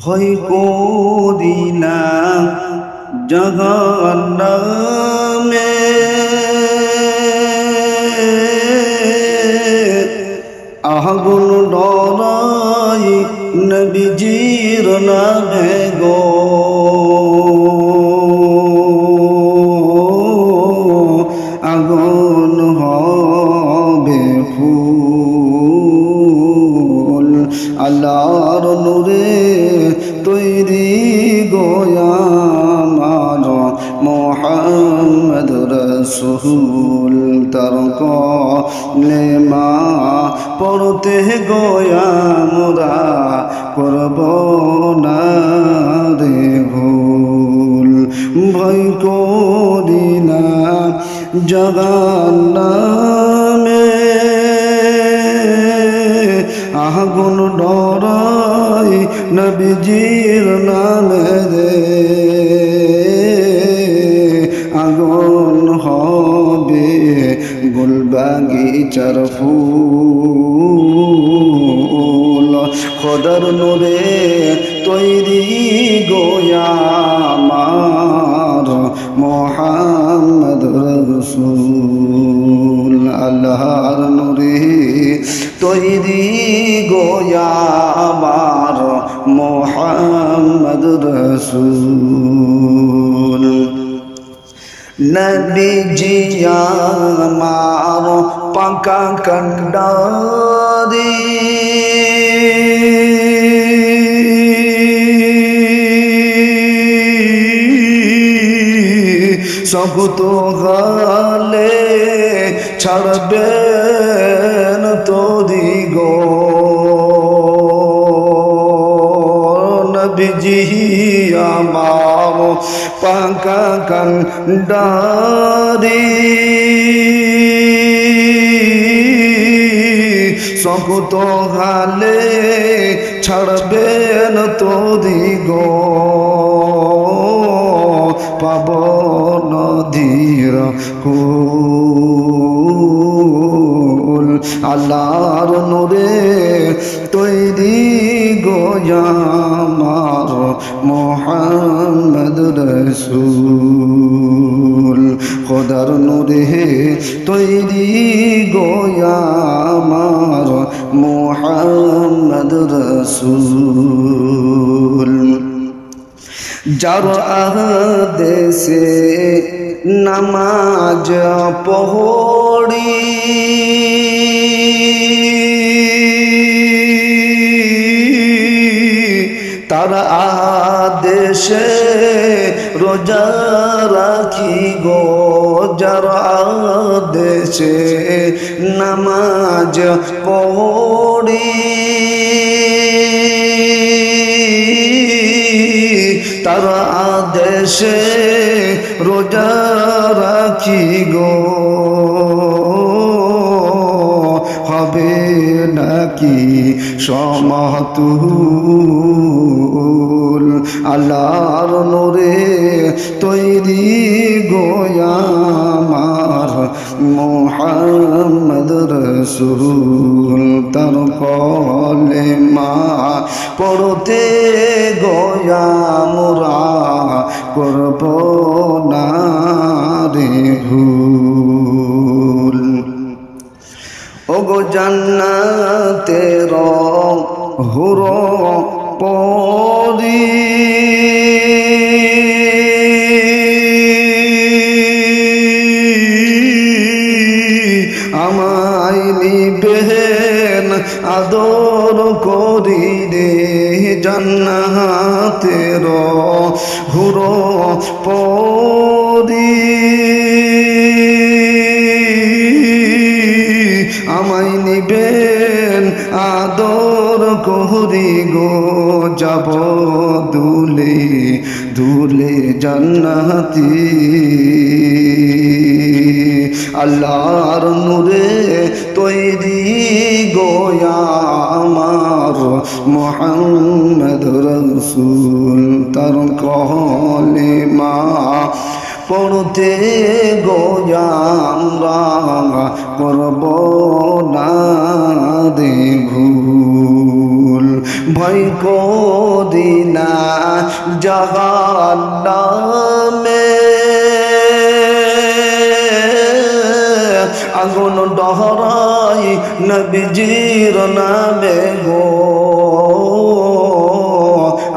ভয় করি না জগন্নামে। আগুন ডরাই নবীজির নামে গো। গোয়ামার মোহাম্মদ রসুল তার লেমা পড়তে গোয়ামরা করব না রে ভুল। ভয় করি না জগান্নামে। আগুন ডরাই নবীজির নামে রে। আগুন হবে গুলবাগিচার ফুল খোদার নূরে তৈরি গোয়ামার মোহাম্মদ রসুল। আল্লাহর নূরে তৈরি গোয়ামার মোহাম্মদ রসুল। নবীজি আমার পাকা কন্ডারি শকুত গালে ছাড়বেন তোদি। নবীজি আমার পাকা কন্ডারি। শকুত গালে ছাড়বেন তোদি গো। পাব নদীর কুল আল্লাহর নূরে তৈরি গোয়ামার মোহাম্মদ রসুল। খোদার নূরে তৈরি গোয়ামার মোহাম্মদ রসুল। যার দেশে নামাজ পহড়ি তার আদেশে রোজা রাখি গো যার আদেশে নামাজ পড়ি। তার আদেশে রোজা রাখি গো। হবে নাকি সমাতুল? আল্লাহর নোরে তৈরি গোয়ামার মোহাম্মদ রসুল। তার কলে মা পড়তে গোয়ামরা করব না রে ভুল। ওগো জান্নাতের হুর পরি। জান্নাতের হুর পরি আমায় নিবেন আদর করি গো যাব দুলে দুলে জান্নাতি। আল্লাহর নূরে তৈরি গোয়া আমার মোহাম্মদ রসুল। তার কহলে মা পড়তে গোজামরা করব না দে ভুল ভয় করি না জাহান্নামে। আগুন ডহরাই নবীজির নামে গো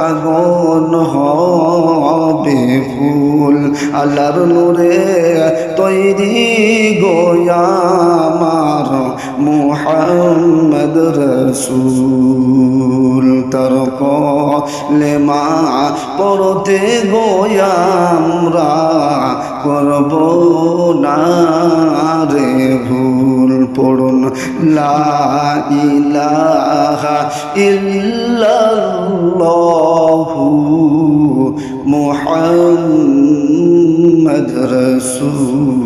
আগুন হবে ফুল আল্লাহর নূরে তৈরি গোয়ামার মোহাম্মদ রসুল। লেমা পড়তে গোয়ামরা করব না রে ভুল পড়ুন। লা ইলাহা ইল্লাল্লাহু মুহাম্মদ রসুল।